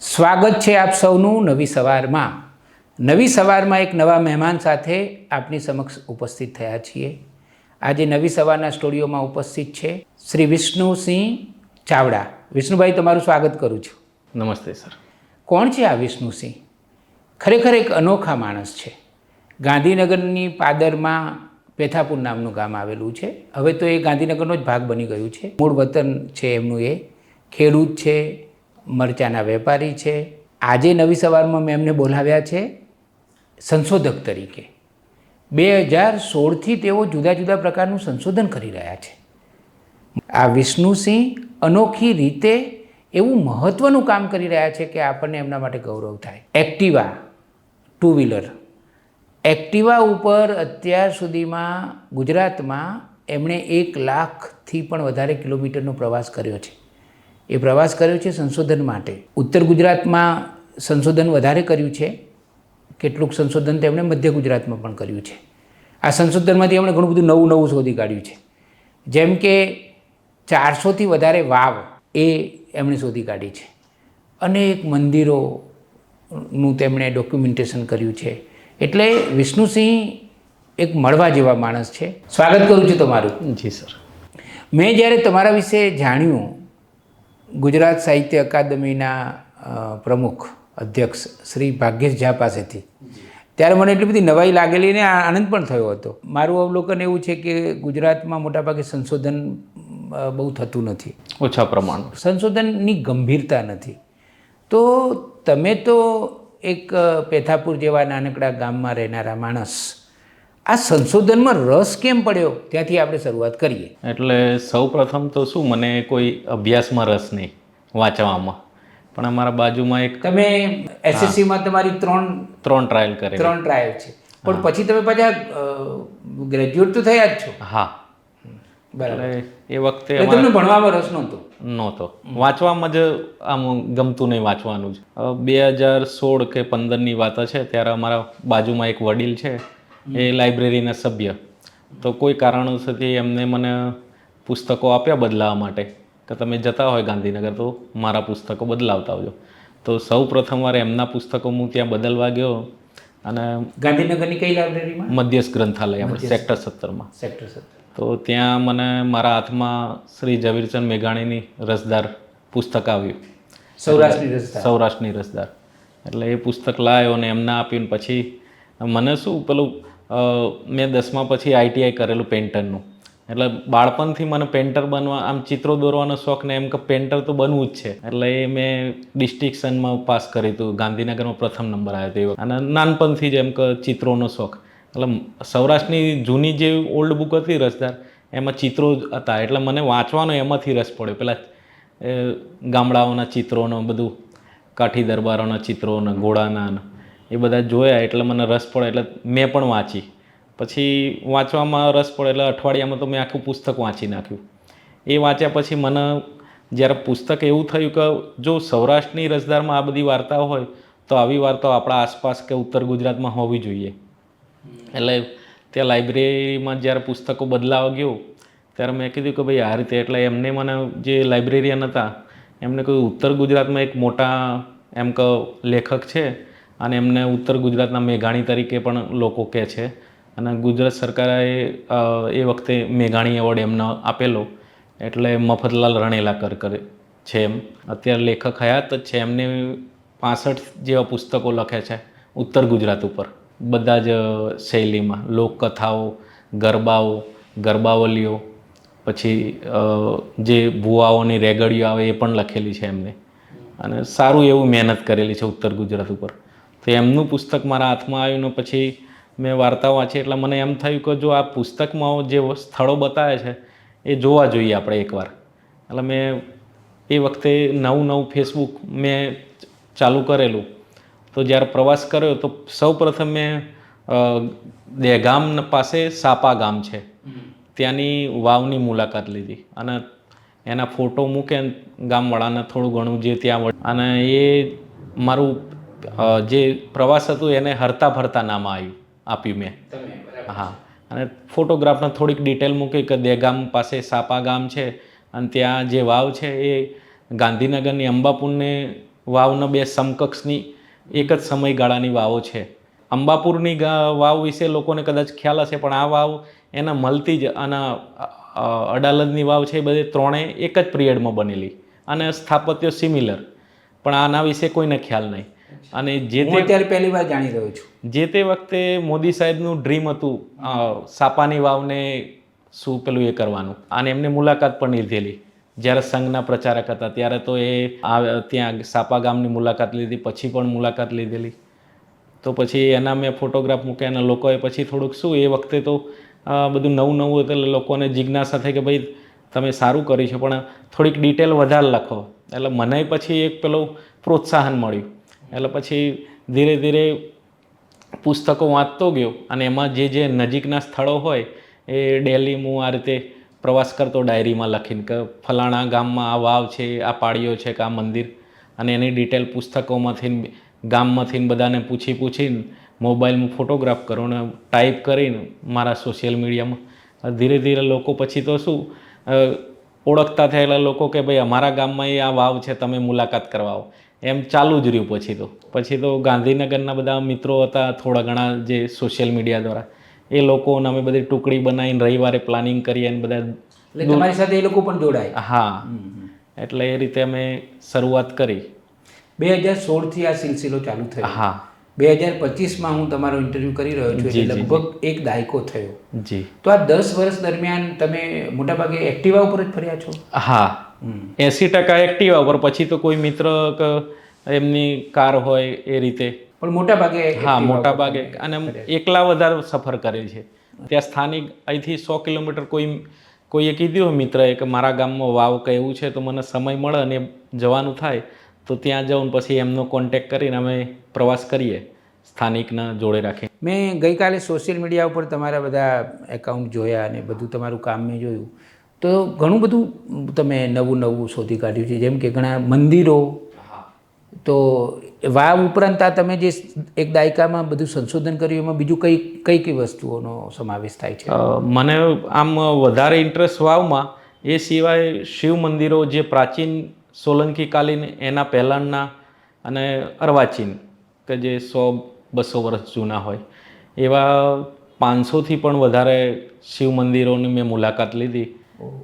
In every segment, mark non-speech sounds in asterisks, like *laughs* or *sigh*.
સ્વાગત છે આપ સૌનું નવી સવારમાં. નવી સવારમાં એક નવા મહેમાન સાથે આપની સમક્ષ ઉપસ્થિત થયા છીએ. આજે નવી સવારના સ્ટુડિયોમાં ઉપસ્થિત છે શ્રી વિષ્ણુસિંહ ચાવડા. વિષ્ણુભાઈ તમારું સ્વાગત કરું છું. નમસ્તે સર. કોણ છે આ વિષ્ણુસિંહ? ખરેખર એક અનોખા માણસ છે. ગાંધીનગરની પાદરમાં પેથાપુર નામનું ગામ આવેલું છે. હવે તો એ ગાંધીનગરનો જ ભાગ બની ગયું છે. મૂળ વતન છે એમનું એ. ખેડૂત છે મરચાના વેપારી છે. આજે નવી સવારમાં મેં એમને બોલાવ્યા છે સંશોધક તરીકે. બે હજાર સોળથી તેઓ જુદા જુદા પ્રકારનું સંશોધન કરી રહ્યા છે. આ વિષ્ણુસિંહ અનોખી રીતે એવું મહત્ત્વનું કામ કરી રહ્યા છે કે આપણને એમના માટે ગૌરવ થાય. Activa, two wheeler. એક્ટિવા ઉપર અત્યાર સુધીમાં ગુજરાતમાં એમણે એક લાખથી પણ વધારે કિલોમીટરનો પ્રવાસ કર્યો છે. એ પ્રવાસ કર્યો છે સંશોધન માટે. ઉત્તર ગુજરાતમાં સંશોધન વધારે કર્યું છે. કેટલુંક સંશોધન તેમણે મધ્ય ગુજરાતમાં પણ કર્યું છે. આ સંશોધનમાંથી એમણે ઘણું બધું નવું નવું શોધી કાઢ્યું છે. જેમ કે ચારસોથી વધારે વાવ એ એમણે શોધી કાઢી છે. અનેક મંદિરોનું તેમણે ડોક્યુમેન્ટેશન કર્યું છે. એટલે વિષ્ણુસિંહ એક મળવા જેવા માણસ છે. સ્વાગત કરું છું તમારું. જી સર. મેં જ્યારે તમારા વિશે જાણ્યું ગુજરાત સાહિત્ય અકાદમીના પ્રમુખ અધ્યક્ષ શ્રી ભાગ્યેશ ઝા પાસેથી. ત્યારે મને એટલી બધી નવાઈ લાગેલી ને આ- આનંદ પણ થયો હતો. મારું અવલોકન એવું છે કે ગુજરાતમાં મોટાભાગે સંશોધન બહુ થતું નથી. ઓછા પ્રમાણ સંશોધનની ગંભીરતા નથી. તો તમે તો એક પેથાપુર જેવા નાનકડા ગામમાં રહેનારા માણસ આ સંશોધનમાં રસ કેમ પડ્યો? ત્યાંથી આપણે શરૂઆત કરીએ. એટલે સૌ પ્રથમ તો શું મને કોઈ અભ્યાસમાં રસ નહીં વાંચવામાં. પણ અમારા બાજુમાં એક તમે એસએસસીમાં તમારી ત્રણ ત્રણ ટ્રાયલ કરે ત્રણ ટ્રાયલ છે. પણ પછી તમે પાછા ગ્રેજ્યુએટ તો થયા જ છો. હા. બરાબર. એ વખતે તમને ભણવામાં રસ નહોતો? નહોતો. વાંચવામાં જ આમ ગમતું નહીં વાંચવાનું જ. બે હજાર સોળ કે પંદરની વાત છે ત્યારે અમારા બાજુમાં એક વડીલ છે એ લાઇબ્રેરીના સભ્ય. તો કોઈ કારણોસરથી એમને મને પુસ્તકો આપ્યા બદલાવા માટે. કે તમે જતા હોય ગાંધીનગર તો મારા પુસ્તકો બદલાવતા આવજો. તો સૌ પ્રથમવાર એમના પુસ્તકો હું ત્યાં બદલવા ગયો અને ગાંધીનગરની કઈ લાઇબ્રેરીમાં? મધ્યસ્થ ગ્રંથાલય આપણે સેક્ટર સત્તરમાં. સેક્ટર સત્તર. તો ત્યાં મને મારા હાથમાં શ્રી ઝવેરચંદ મેઘાણીની રસદાર પુસ્તક આવ્યું. સૌરાષ્ટ્રની રસદાર. સૌરાષ્ટ્રની રસદાર. એટલે એ પુસ્તક લાવ્યો અને એમને આપ્યું પછી મને શું પેલું મેં દસમા પછી આઈટીઆઈ કરેલું પેન્ટરનું એટલે બાળપણથી મને પેન્ટર બનવા, આમ ચિત્રો દોરવાનો શોખ ને એમ કે પેન્ટર તો બનવું જ છે. એટલે એ મેં ડિસ્ટિંક્શનમાં પાસ કર્યું હતું. ગાંધીનગરમાં પ્રથમ નંબર આવ્યો હતો અને નાનપણથી જ એમ કે ચિત્રોનો શોખ. એટલે સૌરાષ્ટ્રની જૂની જે ઓલ્ડ બુક હતી રસદાર, એમાં ચિત્રો જ હતા. એટલે મને વાંચવાનો એમાંથી રસ પડ્યો. પેલા ગામડાઓના ચિત્રોનો, બધું કાઠી દરબારોના ચિત્રોના, ઘોડાના એ બધા જોયા એટલે મને રસ પડે એટલે મેં પણ વાંચી. પછી વાંચવામાં રસ પડે એટલે અઠવાડિયામાં તો મેં આખું પુસ્તક વાંચી નાખ્યું. એ વાંચ્યા પછી મને જ્યારે પુસ્તક એવું થયું કે જો સૌરાષ્ટ્રની રસદારમાં આ બધી વાર્તાઓ હોય, તો આવી વાર્તાઓ આપણા આસપાસ કે ઉત્તર ગુજરાતમાં હોવી જોઈએ. એટલે ત્યાં લાઇબ્રેરીમાં જ્યારે પુસ્તકો બદલાવા ગયો, ત્યારે મેં કીધું કે ભાઈ આ રીતે, એટલે એમને મને જે લાઇબ્રેરિયન હતા, એમને કહ્યું, ઉત્તર ગુજરાતમાં એક મોટા એમ કે લેખક છે અને એમને ઉત્તર ગુજરાતના મેઘાણી તરીકે પણ લોકો કહે છે. અને ગુજરાત સરકારે એ વખતે મેઘાણી એવોર્ડ એમને આપેલો. એટલે મફતલાલ રણેલાકર કરે છે એમ. અત્યારે લેખક હયાત જ છે. એમને પાસઠ જેવા પુસ્તકો લખે છે ઉત્તર ગુજરાત ઉપર. બધા જ શૈલીમાં. લોકકથાઓ, ગરબાઓ, ગરબાવલીઓ, પછી જે ભુવાઓની રેગડીઓ આવે એ પણ લખેલી છે એમને. અને સારું એવું મહેનત કરેલી છે ઉત્તર ગુજરાત ઉપર. તો એમનું પુસ્તક મારા હાથમાં આવ્યું ને પછી મેં વાર્તાઓ વાંચી. એટલે મને એમ થયું કે જો આ પુસ્તકમાં જે સ્થળો બતાવે છે, એ જોવા જોઈએ આપણે એકવાર. એટલે મેં એ વખતે નવું નવું ફેસબુક મેં ચાલુ કરેલું. તો જ્યારે પ્રવાસ કર્યો તો સૌ પ્રથમ મેં દહેગામ પાસે સાપા ગામ છે. ત્યાંની વાવની મુલાકાત લીધી. અને એના ફોટો મૂકે ગામવાળાને થોડું ઘણું જે ત્યાં અને એ મારું જે પ્રવાસ હતું એને હરતા ફરતા નામ આવ્યું આપ્યું મેં. હા. અને ફોટોગ્રાફને થોડીક ડિટેલ મૂકી કે દેગામ પાસે સાપા ગામ છે અને ત્યાં જે વાવ છે એ ગાંધીનગરની અંબાપુરને વાવના બે સમકક્ષની એક જ સમયગાળાની વાવો છે. અંબાપુરની વાવ વિશે લોકોને કદાચ ખ્યાલ હશે પણ આ વાવ એના મળતી જ અને અડાલજની વાવ છે એ બધી ત્રણેય એક જ પિરિયડમાં બનેલી અને સ્થાપત્ય સિમિલર. પણ આના વિશે કોઈને ખ્યાલ નહીં. અને જે તે અત્યારે પહેલી વાર જાણી રહ્યો છું. જે તે વખતે મોદી સાહેબનું ડ્રીમ હતું સાપાની વાવને શું પેલું એ કરવાનું. અને એમને મુલાકાત પણ લીધેલી. જ્યારે સંઘના પ્રચારક હતા ત્યારે તો એ આ ત્યાં સાપા ગામની મુલાકાત લીધી પછી પણ મુલાકાત લીધેલી. તો પછી એના મેં ફોટોગ્રાફ મૂક્યા અને લોકોએ પછી થોડુંક શું એ વખતે તો બધું નવું નવું એટલે લોકોને જિજ્ઞાસા થઈ કે ભાઈ તમે સારું કર્યું છે પણ થોડીક ડિટેલ વધારે લખો. એટલે મને પછી એક પેલું પ્રોત્સાહન મળ્યું. એટલે પછી ધીરે ધીરે પુસ્તકો વાંચતો ગયો અને એમાં જે જે નજીકના સ્થળો હોય એ ડેલી હું આ રીતે પ્રવાસ કરતો ડાયરીમાં લખીને કે ફલાણા ગામમાં આ વાવ છે, આ પાળીઓ છે, કે આ મંદિર. અને એની ડિટેલ પુસ્તકોમાંથી ગામમાંથી બધાને પૂછી પૂછીને મોબાઈલમાં ફોટોગ્રાફ કરો ને ટાઈપ કરીને મારા સોશિયલ મીડિયામાં. ધીરે ધીરે લોકો પછી તો શું ઓળખતા થયેલા લોકો કે ભાઈ અમારા ગામમાં એ આ વાવ છે, તમે મુલાકાત કરવા આવો. એમ ચાલુ જ રહ્યું પછી તો. પછી તો ગાંધીનગરના બધા મિત્રો હતા થોડા ઘણા જે સોશિયલ મીડિયા દ્વારા. એ લોકોને અમે બધી ટુકડી બનાવીને રવિવારે પ્લાનિંગ કરીએ અને બધા એટલે તમારી સાથે એ લોકો પણ જોડાય. હા. એટલે એ રીતે અમે શરૂઆત કરી. બે હજાર સોળથી આ સિલસિલો ચાલુ થયો. હા. બે હજાર પચીસમાં હું તમારો ઇન્ટરવ્યૂ કરી રહ્યો છું એટલે લગભગ એક દાયકો થયો. જી. તો આ દસ વર્ષ દરમિયાન તમે મોટાભાગે એક્ટિવા ઉપર જ ફર્યા છો? હા. એંસી ટકા એક્ટિવા ઉપર. પછી તો કોઈ મિત્ર એમની કાર હોય એ રીતે. પણ મોટાભાગે હા મોટા ભાગે. અને એકલા વધારે સફર કરે છે. ત્યાં સ્થાનિક અહીંથી સો કિલોમીટર કોઈ કોઈએ કીધું હોય મિત્રએ કે મારા ગામમાં વાવ કે એવું છે તો મને સમય મળે અને જવાનું થાય તો ત્યાં જાઉં પછી એમનો કોન્ટેક કરીને અમે પ્રવાસ કરીએ સ્થાનિકના જોડે રાખી મેં ગઈકાલે સોશિયલ મીડિયા ઉપર તમારા બધા એકાઉન્ટ જોયા અને બધું તમારું કામ મેં જોયું. તો ઘણું બધું તમે નવું નવું શોધી કાઢ્યું છે. જેમ કે ઘણા મંદિરો તો વાવ ઉપરાંત આ તમે જે એક દાયકામાં બધું સંશોધન કર્યું એમાં બીજું કઈ કઈ કઈ વસ્તુઓનો સમાવેશ થાય છે? મને આમ વધારે ઇન્ટરેસ્ટ વાવમાં એ સિવાય શિવ મંદિરો જે પ્રાચીન સોલંકી કાલીન એના પહેલાંના અને અર્વાચીન કે જે સો બસો વર્ષ જૂના હોય એવા પાંચસોથી પણ વધારે શિવ મંદિરોની મેં મુલાકાત લીધી.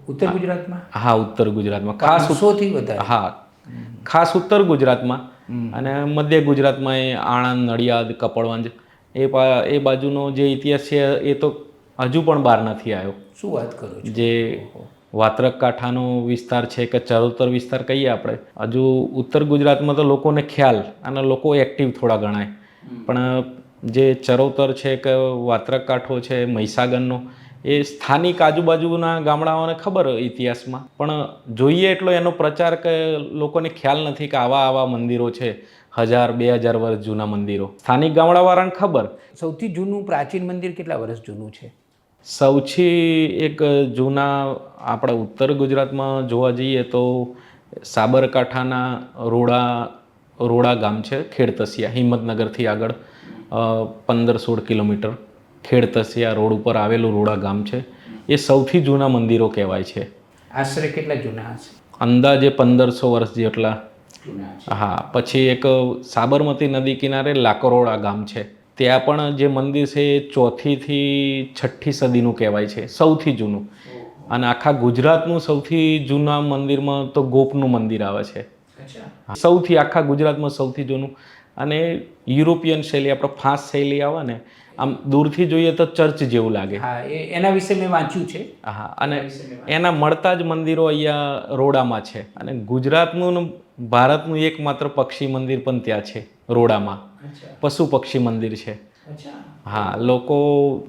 ઉત્તર ગુજરાતમાં? હા ઉત્તર ગુજરાતમાં. ખાસથી વધારે. હા. ખાસ ઉત્તર ગુજરાતમાં. અને મધ્ય ગુજરાતમાં એ આણંદ નડિયાદ કપડવંજ એ એ બાજુનો જે ઇતિહાસ છે એ તો હજુ પણ બહાર નથી આવ્યો. શું વાત કરો જે વાત્રક કાંઠાનો વિસ્તાર છે કે ચરોતર વિસ્તાર કહીએ આપણે હજુ ઉત્તર ગુજરાતમાં તો લોકોને ખ્યાલ અને લોકો એક્ટિવ થોડા ગણાય. પણ જે ચરોતર છે કે વાત્રક કાંઠો છે મહીસાગરનો એ સ્થાનિક આજુબાજુના ગામડાઓને ખબર ઇતિહાસમાં. પણ જોઈએ એટલો એનો પ્રચાર કે લોકોને ખ્યાલ નથી કે આવા આવા મંદિરો છે. હજાર બે હજાર વર્ષ જૂના મંદિરો. સ્થાનિક ગામડાવાળાને ખબર? સૌથી જૂનું પ્રાચીન મંદિર કેટલા વર્ષ જૂનું છે? સૌથી એક જૂના આપણા ઉત્તર ગુજરાતમાં જોવા જઈએ તો સાબરકાંઠાના રોડા રોડા ગામ છે ખેડતસિયા હિંમતનગરથી આગળ પંદર સોળ કિલોમીટર. ખેડતસિયા રોડ ઉપર આવેલું રોડા ગામ છે. એ સૌથી જૂના મંદિરો કહેવાય છે. આશરે કેટલા જૂના હશે અંદાજે પંદરસો વર્ષ જેટલા. હા પછી એક સાબરમતી નદી કિનારે લાકરોડા ગામ છે. ત્યાં પણ જે મંદિર છે એ ચોથીથી છઠ્ઠી સદીનું કહેવાય છે. સૌથી જૂનું. અને આખા ગુજરાતનું સૌથી જૂના મંદિરમાં તો ગોપનું મંદિર આવે છે. સૌથી આખા ગુજરાતમાં સૌથી જૂનું. અને યુરોપિયન શૈલી આપણે ફાંસ શૈલી આવે ને આમ દૂરથી જોઈએ તો ચર્ચ જેવું લાગે. હા એના વિશે મેં વાંચ્યું છે. હા અને એના મળતા જ મંદિરો અહીંયા રોડામાં છે. અને ગુજરાતનું ભારતનું એકમાત્ર પક્ષી મંદિર પણ ત્યાં છે રોડામાં. પશુ પક્ષી મંદિર છે. હા લોકો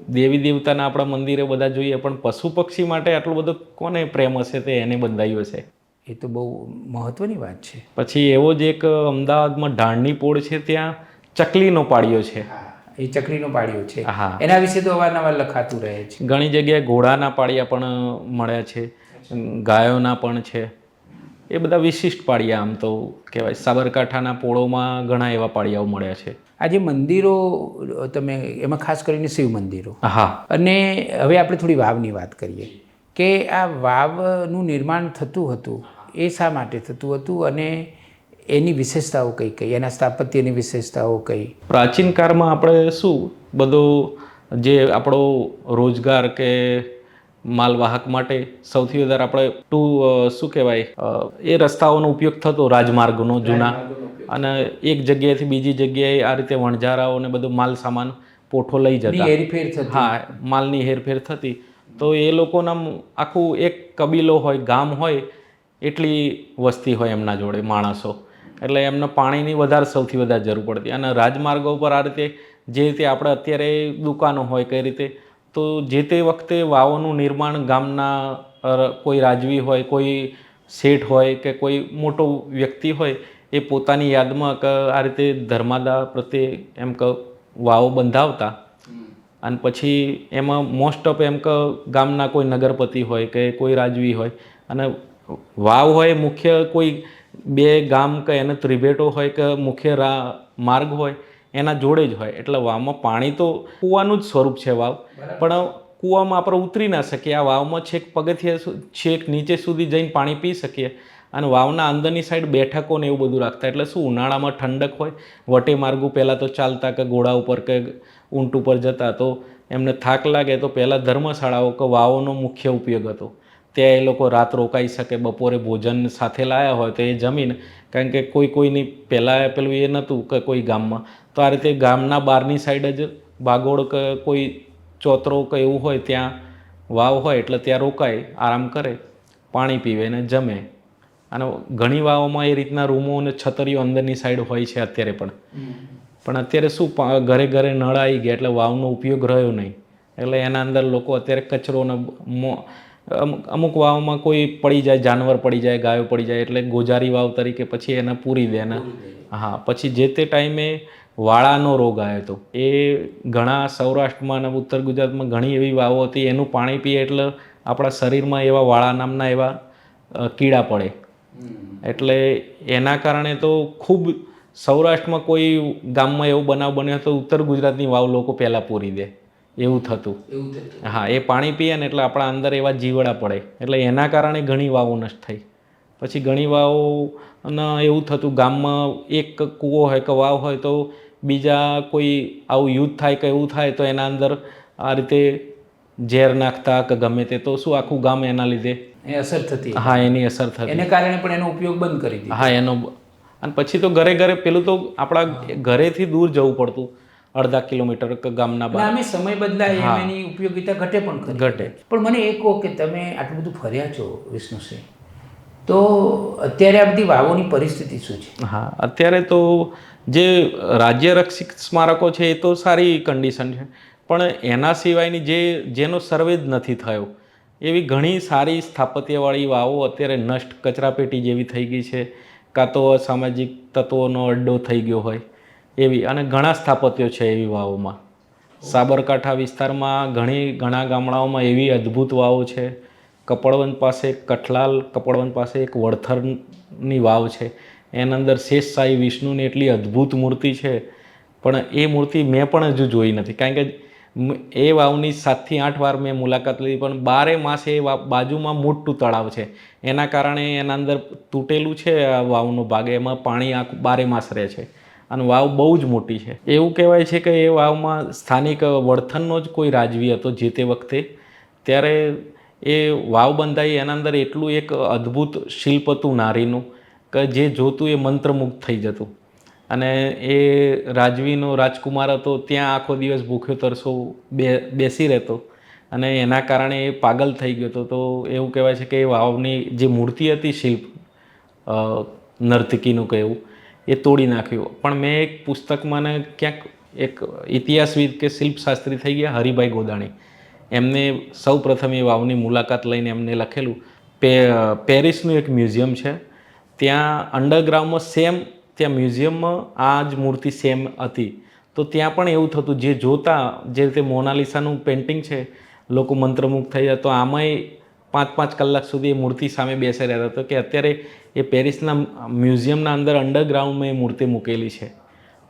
દેવી દેવતાના આપણા મંદિરે બધા જોઈએ પણ પશુ પક્ષી માટે આટલો બધો કોને પ્રેમ હશે તે એને બંધાયું હશે. એ તો બહુ મહત્વની વાત છે. પછી એવો જ એક અમદાવાદમાં ઢાળની પોળ છે ત્યાં ચકલીનો પાડ્યો છે. હા. એ ચકડીનું પાળિયું છે. એના વિશે તો અવારનવાર લખાતું રહે છે. ઘણી જગ્યાએ ઘોડાના પાળિયા પણ મળ્યા છે. ગાયોના પણ છે. એ બધા વિશિષ્ટ પાળિયા આમ તો કહેવાય. સાબરકાંઠાના પોળોમાં ઘણા એવા પાળિયાઓ મળ્યા છે. આ જે મંદિરો તમે એમાં ખાસ કરીને શિવ મંદિરો. હા. અને હવે આપણે થોડી વાવની વાત કરીએ. કે આ વાવનું નિર્માણ થતું હતું એ શા માટે થતું હતું? અને એની વિશેષતાઓ કઈ કઈ? એના સ્થાપત્યની વિશેષતાઓ કઈ? પ્રાચીન કાળમાં આપણે શું બધો જે આપણો રોજગાર કે માલવાહક માટે સૌથી વધારે આપણે ટુ શું કહેવાય? એ રસ્તાઓનો ઉપયોગ થતો રાજમાર્ગનો જૂના. અને એક જગ્યાએથી બીજી જગ્યાએ આ રીતે વણઝારાઓ ને બધો માલ સામાન પોઠો લઈ જતા. હેરફેર થતી. હા માલની હેરફેર થતી. તો એ લોકોના આખું એક કબીલો હોય ગામ હોય એટલી વસ્તી હોય એમના જોડે માણસો. એટલે એમને પાણીની વધારે સૌથી વધારે જરૂર પડતી. અને રાજમાર્ગો પર આ રીતે જે રીતે આપણે અત્યારે દુકાનો હોય કઈ રીતે તો જે તે વખતે વાવોનું નિર્માણ ગામના કોઈ રાજવી હોય કોઈ શેઠ હોય કે કોઈ મોટો વ્યક્તિ હોય એ પોતાની યાદમાં કે આ રીતે ધર્માદા પ્રત્યે એમ કે વાવો બંધાવતા. અને પછી એમાં મોસ્ટ ઓફ એમ કે ગામના કોઈ નગરપતિ હોય કે કોઈ રાજવી હોય. અને વાવ હોય મુખ્ય કોઈ બે ગામ કે એને ત્રિભેટો હોય કે મુખ્ય રા માર્ગ હોય એના જોડે જ હોય. એટલે વાવમાં પાણી તો કૂવાનું જ સ્વરૂપ છે વાવ. પણ કૂવામાં આપણે ઉતરી ના શકીએ. આ વાવમાં છેક પગથિયા છેક નીચે સુધી જઈને પાણી પી શકીએ. અને વાવના અંદરની સાઈડ બેઠકો ને એવું બધું રાખતા. એટલે શું ઉનાળામાં ઠંડક હોય વટે માર્ગો પહેલાં તો ચાલતા કે ઘોડા ઉપર કે ઊંટ ઉપર જતા તો એમને થાક લાગે તો પહેલાં ધર્મશાળાઓ કે વાવોનો મુખ્ય ઉપયોગ હતો. ત્યાં એ લોકો રાત રોકાઈ શકે, બપોરે ભોજન સાથે લાયા હોય તો એ જમીન, કારણ કે કોઈ કોઈની પહેલાં પેલું એ નહોતું કે કોઈ ગામમાં. તો આ રીતે ગામના બહારની સાઈડ જ ભાગોળ કે કોઈ ચોતરો કે એવું હોય ત્યાં વાવ હોય એટલે ત્યાં રોકાય, આરામ કરે, પાણી પીવે ને જમે. અને ઘણી વાવોમાં એ રીતના રૂમો અને છતરીઓ અંદરની સાઈડ હોય છે અત્યારે પણ. પણ અત્યારે શું ઘરે ઘરે નળ આવી ગયા એટલે વાવનો ઉપયોગ રહ્યો નહીં. એટલે એના અંદર લોકો અત્યારે કચરો ને અમુક અમુક વાવમાં કોઈ પડી જાય જાનવર પડી જાય ગાયો પડી જાય એટલે ગોજારી વાવ તરીકે પછી એને પૂરી દે એના હા પછી જે તે ટાઈમે વાળાનો રોગ આવ્યો હતો. એ ઘણા સૌરાષ્ટ્રમાં અને ઉત્તર ગુજરાતમાં ઘણી એવી વાવો હતી એનું પાણી પીએ એટલે આપણા શરીરમાં એવા વાળા નામના એવા કીડા પડે. એટલે એના કારણે તો ખૂબ સૌરાષ્ટ્રમાં કોઈ ગામમાં એવો બનાવ બન્યો તો ઉત્તર ગુજરાતની વાવ લોકો પહેલાં પૂરી દે. એવું થતું. એવું થતું. હા એ પાણી પીએ ને એટલે આપણા અંદર એવા જીવડા પડે. એટલે એના કારણે ઘણી વાવો નષ્ટ થઈ. પછી ઘણી વાવો એવું થતું ગામમાં એક કૂવો હોય કે વાવ હોય તો બીજા કોઈ આવું યુદ્ધ થાય કે એવું થાય તો એના અંદર આ રીતે ઝેર નાખતા કે ગમે તે તો શું આખું ગામ એના લીધે એ અસર થતી. હા એની અસર થતી. એને કારણે પણ એનો ઉપયોગ બંધ કરી દીધો. હા એનો અને પછી તો ઘરે ઘરે પેલું તો આપણા ઘરેથી દૂર જવું પડતું. અડધા કિલોમીટર ગામના બહાર અમે સમય બદલાય એની ઉપયોગિતા ઘટે પણ ઘટે. પણ મને એ કહો કે તમે આટલું બધું ફર્યા છો વિષ્ણુસિંહ તો અત્યારે આ બધી વાવોની પરિસ્થિતિ શું છે? હા અત્યારે તો જે રાજ્ય રક્ષિત સ્મારકો છે એ તો સારી કન્ડિશન છે પણ એના સિવાયની જે જેનો સર્વે જ નથી થયો એવી ઘણી સારી સ્થાપત્યવાળી વાવો અત્યારે નષ્ટ કચરાપેટી જેવી થઈ ગઈ છે કાં તો સામાજિક તત્વોનો અડ્ડો થઈ ગયો હોય એવી અને ઘણા સ્થાપત્યો છે એવી વાવોમાં. સાબરકાંઠા વિસ્તારમાં ઘણી, ઘણા ગામડાઓમાં એવી અદ્ભુત વાવો છે. કપડવંત પાસે કઠલાલ, કપડવંત પાસે એક વડથરની વાવ છે. એના અંદર શેષ સાઈ વિષ્ણુની એટલી અદ્ભુત મૂર્તિ છે. પણ એ મૂર્તિ મેં પણ હજુ જોઈ નથી. કારણ કે એ વાવની સાતથી આઠ વાર મેં મુલાકાત લીધી, પણ બારે માસે એ બાજુમાં મોટું તળાવ છે. એના કારણે એના અંદર તૂટેલું છે આ વાવનો ભાગ, એમાં પાણી આખું બારે માસ રહે છે. અને વાવ બહુ જ મોટી છે. એવું કહેવાય છે કે એ વાવમાં સ્થાનિક વળથનનો જ કોઈ રાજવી હતો જે તે વખતે. ત્યારે એ વાવ બંધાઈ, એના અંદર એટલું એક અદ્ભુત શિલ્પ હતું નારીનું કે જે જોતું એ મંત્રમુગ્ધ થઈ જતું. અને એ રાજવીનો રાજકુમાર હતો, ત્યાં આખો દિવસ ભૂખ્યો તરસો બે, બેસી રહેતો. અને એના કારણે એ પાગલ થઈ ગયો હતો. તો એવું કહેવાય છે કે એ વાવની જે મૂર્તિ હતી શિલ્પ નર્તકીનું કે એવું એ તોડી નાખ્યું. પણ મેં એક પુસ્તકમાં ક્યાંક એક ઇતિહાસવિદ કે શિલ્પશાસ્ત્રી થઈ ગયા, હરિભાઈ ગોદાણી. એમને સૌ પ્રથમ એ વાવની મુલાકાત લઈને એમને લખેલું, પે, પેરિસનું એક મ્યુઝિયમ છે. ત્યાં અંડરગ્રાઉન્ડમાં સેમ, ત્યાં મ્યુઝિયમમાં આ જ મૂર્તિ સેમ હતી. તો ત્યાં પણ એવું થતું, જે જોતા, જે રીતે મોનાલિસાનું પેઇન્ટિંગ છે, લોકો મંત્રમુગ્ધ થઈ જાય તો આમાંય પાંચ પાંચ કલાક સુધી એ મૂર્તિ સામે બેસે રહેતા હતો કે અત્યારે એ પેરિસના મ્યુઝિયમના અંદર અંડરગ્રાઉન્ડમાં એ મૂર્તિ મૂકેલી છે.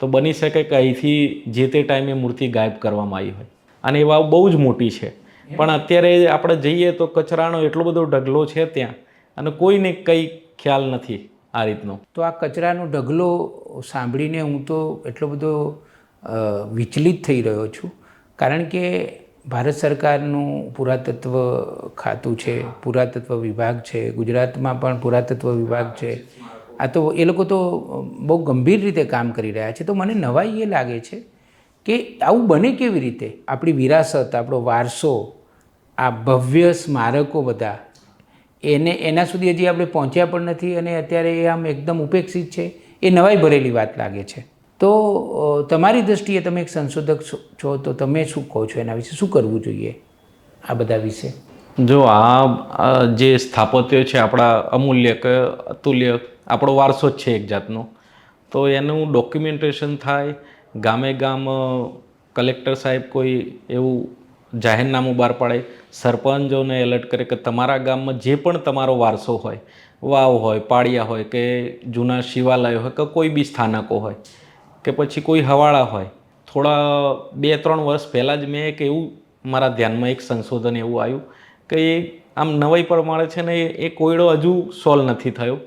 તો બની શકે કે અહીંથી જે તે ટાઈમે મૂર્તિ ગાયબ કરવામાં આવી હોય. અને એ વાવ બહુ જ મોટી છે. પણ અત્યારે આપણે જઈએ તો કચરાનો એટલો બધો ઢગલો છે ત્યાં અને કોઈને કંઈ ખ્યાલ નથી આ રીતનો. તો આ કચરાનો ઢગલો સાંભળીને હું તો એટલો બધો વિચલિત થઈ રહ્યો છું. કારણ કે ભારત સરકારનું પુરાતત્વ ખાતું છે, પુરાતત્વ વિભાગ છે, ગુજરાતમાં પણ પુરાતત્વ વિભાગ છે. આ તો એ લોકો તો બહુ ગંભીર રીતે કામ કરી રહ્યા છે. તો મને નવાઈ એ લાગે છે કે આવું બને કેવી રીતે? આપણી વિરાસત, આપણો વારસો, આ ભવ્ય સ્મારકો બધા, એને, એના સુધી હજી આપણે પહોંચ્યા પણ નથી અને અત્યારે એ આમ એકદમ ઉપેક્ષિત છે. એ નવાઈ ભરેલી વાત લાગે છે. તો તમારી દૃષ્ટિએ તમે એક સંશોધક છો- તો તમે શું કહો છો એના વિશે? શું કરવું જોઈએ આ બધા વિશે? જો આ જે સ્થાપત્ય છે, આપણા અમૂલ્ય કે અતુલ્ય, આપણો વારસો જ છે એક જાતનો. તો એનું ડોક્યુમેન્ટેશન થાય, ગામે ગામ કલેક્ટર સાહેબ કોઈ એવું જાહેરનામું બહાર પાડે, સરપંચોને એલર્ટ કરે કે તમારા ગામમાં જે પણ તમારો વારસો હોય, વાવ હોય, પાળિયા હોય કે જૂના શિવાલય હોય કે કોઈ બી સ્થાનકો હોય કે પછી કોઈ હવાળા હોય. થોડા બે, ત્રણ વર્ષ પહેલાં જ મેં એક એવું મારા ધ્યાનમાં એક સંશોધન એવું આવ્યું કે એ આમ નવાઈ પ્રમાણે છે ને એ- કોયડો હજુ સોલ્વ નથી થયો.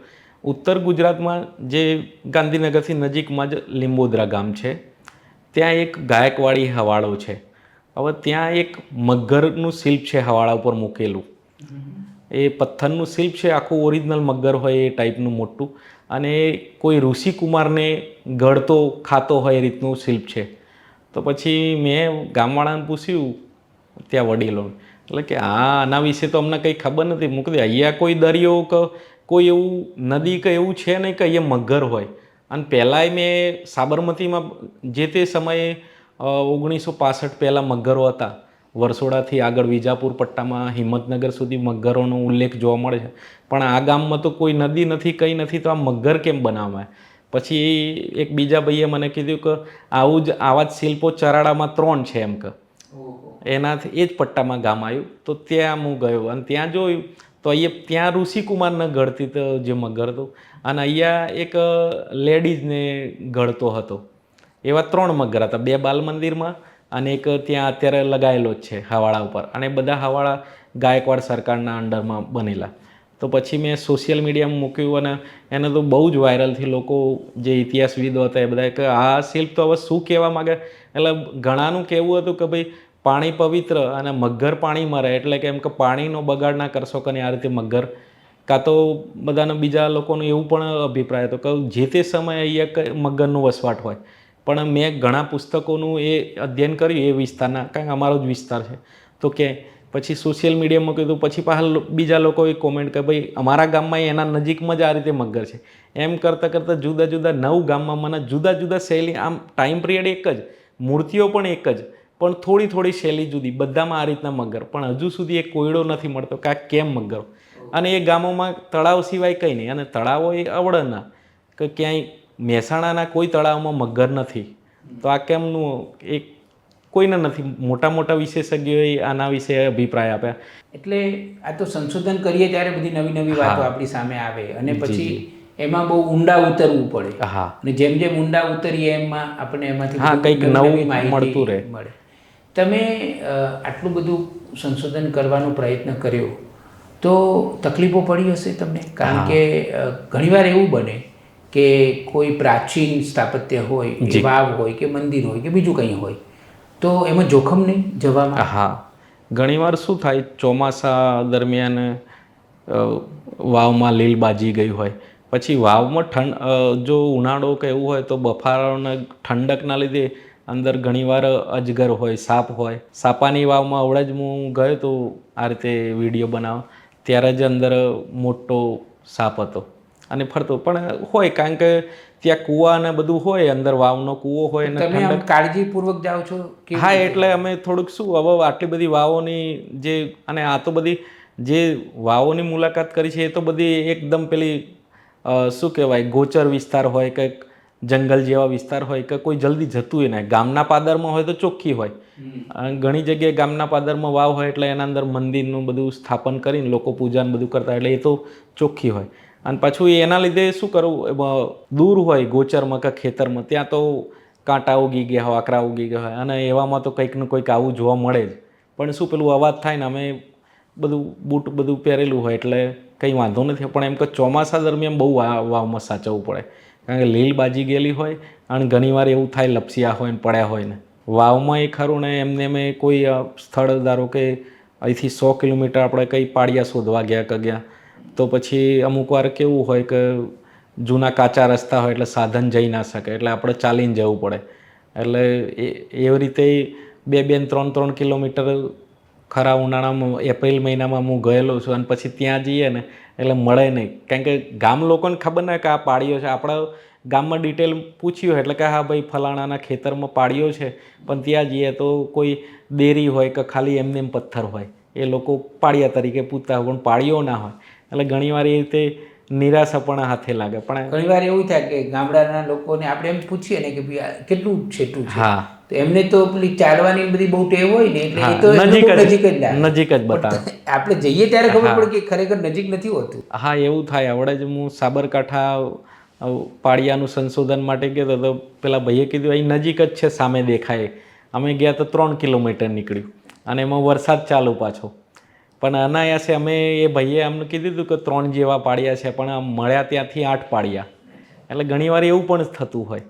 ઉત્તર ગુજરાતમાં જે ગાંધીનગરથી નજીકમાં જ લીંબોદરા ગામ છે, ત્યાં એક ગાયકવાડી હવાળો છે. હવે ત્યાં એક મગરનું શિલ્પ છે હવાળા ઉપર મૂકેલું. એ પથ્થરનું શિલ્પ છે, આખું ઓરિજિનલ મગર હોય એ ટાઈપનું મોટું. અને કોઈ ઋષિકુમારને ગળતો ખાતો હોય એ રીતનું શિલ્પ છે. તો પછી મેં ગામવાળાને પૂછ્યું, ત્યાં વડીલોને એટલે કે આ આના વિશે તો અમને કંઈ ખબર નથી. મૂકી દે અહીંયા કોઈ દરિયો કે કોઈ એવું નદી કે એવું છે નહીં કે અહીંયા મગર હોય? અને પહેલાંય મેં સાબરમતીમાં જે તે સમયે ઓગણીસો પાસઠ પહેલાં મગરો હતા. વરસોડાથી આગળ વિજાપુર પટ્ટામાં હિંમતનગર સુધી મગરોનો ઉલ્લેખ જોવા મળે છે. પણ આ ગામમાં તો કોઈ નદી નથી કંઈ નથી તો આ મગર કેમ બનાવવામાં પછી એક બીજા ભાઈએ મને કીધું કે આવું જ આવા જ શિલ્પો ચરાડામાં ત્રણ છે એમ કે. એનાથી એ જ પટ્ટામાં ગામ આવ્યું. તો ત્યાં હું ગયો અને ત્યાં જોયું. તો અહીંયા ત્યાં ઋષિકુમારને ગળતી તો જે મગર હતો. અને અહીંયા એક લેડીઝને ગળતો હતો. એવા ત્રણ મગર હતા. બે બાલ મંદિરમાં અને એક ત્યાં અત્યારે લગાયેલો જ છે હવાળા ઉપર. અને બધા હવાળા ગાયકવાડ સરકારના અંડરમાં બનેલા. તો પછી મેં સોશિયલ મીડિયામાં મૂક્યું અને એને તો બહુ જ વાયરલથી લોકો જે ઇતિહાસવિદો હતા એ બધા કે આ શિલ્પ તો હવે શું કહેવા માગે? એટલે ઘણાનું કહેવું હતું કે ભાઈ પાણી પવિત્ર અને મગર પાણી મરે. એટલે કે એમ કે પાણીનો બગાડ ના કરશો કે આ રીતે મગર. કાં તો બધાના બીજા લોકોનું એવું પણ અભિપ્રાય હતો કે જે તે સમયે અહીંયા મગરનું વસવાટ હોય. પણ મેં ઘણા પુસ્તકોનું એ અધ્યયન કર્યું, એ વિસ્તારના, કારણ કે અમારો જ વિસ્તાર છે. તો કે પછી સોશિયલ મીડિયામાં કીધું, પછી પાછા બીજા લોકોએ કોમેન્ટ કે ભાઈ, અમારા ગામમાં એના નજીકમાં જ આ રીતે મગર છે. એમ કરતાં કરતાં જુદા જુદા નવ ગામમાં મને જુદા જુદા શૈલી, આમ ટાઈમ પિરિયડ એક જ, મૂર્તિઓ પણ એક જ, પણ થોડી થોડી શૈલી જુદી, બધામાં આ રીતના મગર. પણ હજુ સુધી એ કોયડો નથી મળતો કે કેમ મગર. અને એ ગામોમાં તળાવ સિવાય કંઈ નહીં, અને તળાવો એ અવળના, કે ક્યાંય મહેસાણાના કોઈ તળાવમાં મગર નથી. તો આ કેમનું એક કોઈને નથી મોટા મોટા વિશેષજ્ઞોએ આના વિશે અભિપ્રાય આપ્યા? એટલે આ તો સંશોધન કરીએ ત્યારે બધી નવી નવી વાતો આપણી સામે આવે અને પછી એમાં બહુ ઊંડા ઉતરવું પડે. હા. અને જેમ જેમ ઊંડા ઉતરીએ એમાં આપણે એમાંથી હા, કંઈક નવું મળતું રહે. મળે. તમે આટલું બધું સંશોધન કરવાનો પ્રયત્ન કર્યો તો તકલીફો પડી હશે તમને? કારણ કે ઘણીવાર એવું બને કે કોઈ પ્રાચીન સ્થાપત્ય હોય કે વાવ હોય કે મંદિર હોય કે બીજું કંઈ હોય તો એમાં જોખમ નહીં જવામાં? હા. ઘણીવાર શું થાય ચોમાસા દરમિયાન વાવમાં લીલ બાજી ગઈ હોય પછી વાવમાં ઠંડ જો ઉનાળો કે એવું હોય તો બફારાને ઠંડકના લીધે અંદર ઘણીવાર અજગર હોય સાપ હોય. સાપાની વાવમાં અવડે જ હું ગયો તો આ રીતે વીડિયો બનાવવા ત્યારે જ અંદર મોટો સાપ હતો. અને ફરતો. પણ હોય કારણ કે ત્યાં કૂવા ને બધું હોય અંદર વાવનો કૂવો હોય ને તમે કાળજીપૂર્વક જાઓ છો હા એટલે અમે થોડુંક શું હવે આટલી બધી વાવોની જે અને આ તો બધી જે વાવોની મુલાકાત કરી છે એ તો બધી એકદમ પેલી શું કહેવાય ગોચર વિસ્તાર હોય કે જંગલ જેવા વિસ્તાર હોય કે કોઈ જલ્દી જતું ના ગામના પાદરમાં હોય તો ચોખ્ખી હોય. ઘણી જગ્યાએ ગામના પાદરમાં વાવ હોય એટલે એના અંદર મંદિરનું બધું સ્થાપન કરીને લોકો પૂજાને બધું કરતા એટલે એ તો ચોખ્ખી હોય. અને પાછું એના લીધે શું કરવું? દૂર હોય ગોચરમાં કે ખેતરમાં, ત્યાં તો કાંટા ઉગી ગયા હોય, આકરા ઉગી ગયા હોય, અને એવામાં તો કંઈક ને કંઈક આવું જોવા મળે જ. પણ શું પેલું અવાજ થાય ને, અમે બધું બૂટ બધું પહેરેલું હોય એટલે કંઈ વાંધો નથી. પણ એમ કે ચોમાસા દરમિયાન બહુ વાવમાં સાચવવું પડે. કારણ કે લીલ બાજી ગયેલી હોય અને ઘણીવાર એવું થાય લપસ્યા હોય ને, પડ્યા હોય ને. વાવમાં એ ખરું ને, એમને મેં કોઈ સ્થળ ધારો કે અહીંથી સો કિલોમીટર આપણે કંઈ પાડિયા શોધવા ગયા કે ગયા તો પછી અમુક વાર કેવું હોય કે જૂના કાચા રસ્તા હોય એટલે સાધન જઈ ના શકે, એટલે આપણે ચાલીને જવું પડે. એટલે એ, એવી રીતે બે બે ત્રણ ત્રણ કિલોમીટર ખરા ઉનાળામાં, એપ્રિલ મહિનામાં હું ગયેલો છું અને પછી ત્યાં જઈએ ને, એટલે મળે નહીં. કારણ કે ગામ લોકોને ખબર ના કે આ પાડીઓ છે. આપણા ગામમાં ડિટેલ પૂછ્યું એટલે કે હા ભાઈ, ફલાણાના ખેતરમાં પાડીઓ છે, પણ ત્યાં જઈએ તો કોઈ દેરી હોય કે ખાલી એમને એમ પથ્થર હોય. એ લોકો પાડિયા તરીકે પૂછતા હોય, પણ પાડીઓ ના હોય. એટલે ઘણીવાર એ રીતે નિરાશા પણ હાથે લાગે. પણ ઘણીવાર એવું થાય કે ગામડાના લોકોને આપણે એમ પૂછીએ ને કે ભાઈ કેટલું છેટું છે? હા. તો એમને તો પેલી ચાલવાની બધી બહુ ટેવ હોય ને એટલે એ તો નજીક જ- નજીક જ નજીક જ બતાવે. *laughs* આપણે જઈએ ત્યારે ખબર પડે કે ખરેખર નજીક નથી હોતું. હા એવું થાય. આવડે જ હું સાબરકાંઠા પાળિયાનું પાડિયાનું સંશોધન માટે ગયો તો પેલા ભાઈએ કીધું અહીં નજીક જ છે સામે દેખાય. અમે ગયા તો ત્રણ કિલોમીટર નીકળ્યું. અને એમાં વરસાદ ચાલુ પાછો. પણ અનાયાસે અમે એ ભાઈએ અમને કીધું હતું કે ત્રણ જેવા પાડ્યા છે, પણ આમ મળ્યા ત્યાંથી આઠ પાડ્યા. એટલે ઘણીવાર એવું પણ થતું હોય.